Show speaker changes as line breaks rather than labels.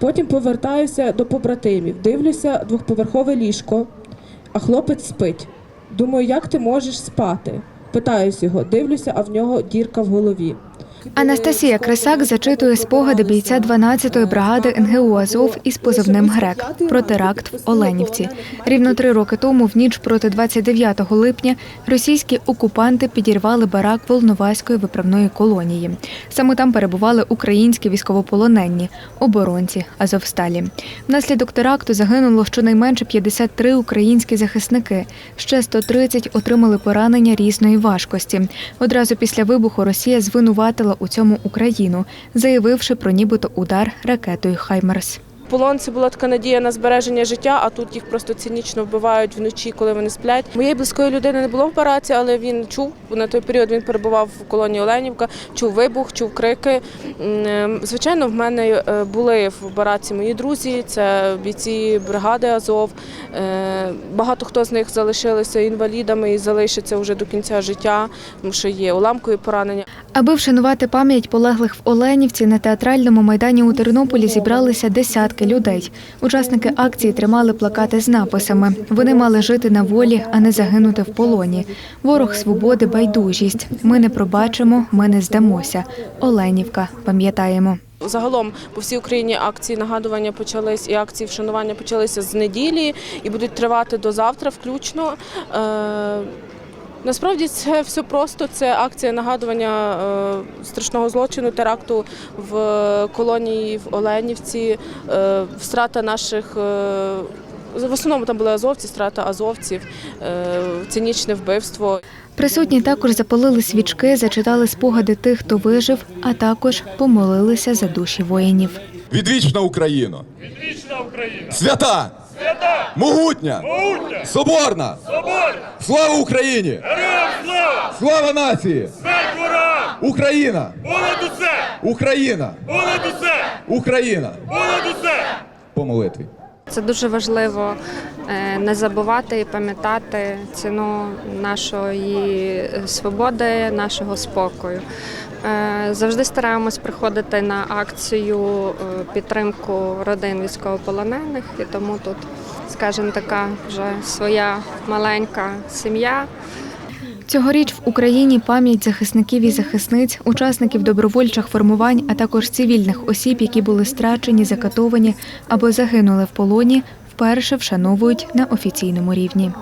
Потім повертаюся до побратимів, дивлюся двохповерхове ліжко, а хлопець спить. Думаю, як ти можеш спати? Питаюсь його, дивлюся, а в нього дірка в голові.
Анастасія Крисак зачитує спогади бійця 12-ї бригади НГУ Азов із позивним Грек про теракт в Оленівці. Рівно три роки тому, в ніч проти 29 липня, російські окупанти підірвали барак Волноваської виправної колонії. Саме там перебували українські військовополонені, оборонці Азовсталі. Внаслідок теракту загинуло щонайменше 53 українські захисники. Ще 130 отримали поранення різної важкості. Одразу після вибуху Росія звинуватила у цьому Україну, заявивши про нібито удар ракетою Хаймерс.
Полон це була така надія на збереження життя, а тут їх просто цинічно вбивають вночі, коли вони сплять. Моєї близької людини не було в бараці, але він чув на той період. Він перебував в колонії Оленівка, чув вибух, чув крики. Е, Звичайно, в мене е, були в бараці мої друзі, це бійці бригади Азов. Е, Багато хто з них залишилися інвалідами і залишаться вже до кінця життя, тому що є уламкові поранення.
Аби вшанувати пам'ять полеглих в Оленівці на театральному майдані у Тернополі зібралися десятки людей. Учасники акції тримали плакати з написами. Вони мали жити на волі, а не загинути в полоні. Ворог свободи, байдужість. Ми не пробачимо, ми не здамося. Оленівка, пам'ятаємо.
Загалом по всій Україні акції нагадування почались і акції вшанування почалися з неділі і будуть тривати до завтра, включно. Е, Насправді це все просто. Це акція нагадування е, страшного злочину, теракту в колонії в Оленівці, е, страта наших. е, в основному там були азовці, страта азовців, е, цинічне вбивство.
Присутні також запалили свічки, зачитали спогади тих, хто вижив, а також помолилися за душі воїнів.
Відвічна Україна!
Вічна Україна!
Свята!
Свята!
Могутня!
Могутня!
Соборна!
Соборна!
Слава Україні!
Героям слава!
Слава нації!
Смерть ворогам!
Україна!
Понад усе!
Україна!
Понад усе!
Україна!
Понад усе!
По молитві.
Це дуже важливо е, не забувати і пам'ятати ціну нашої свободи, нашого спокою. Е, Завжди стараємось приходити на акцію е, підтримку родин військовополонених, і тому тут, скажімо, така вже своя маленька сім'я.
Цьогоріч в Україні пам'ять захисників і захисниць, учасників добровольчих формувань, а також цивільних осіб, які були страчені, закатовані або загинули в полоні, вперше вшановують на офіційному рівні.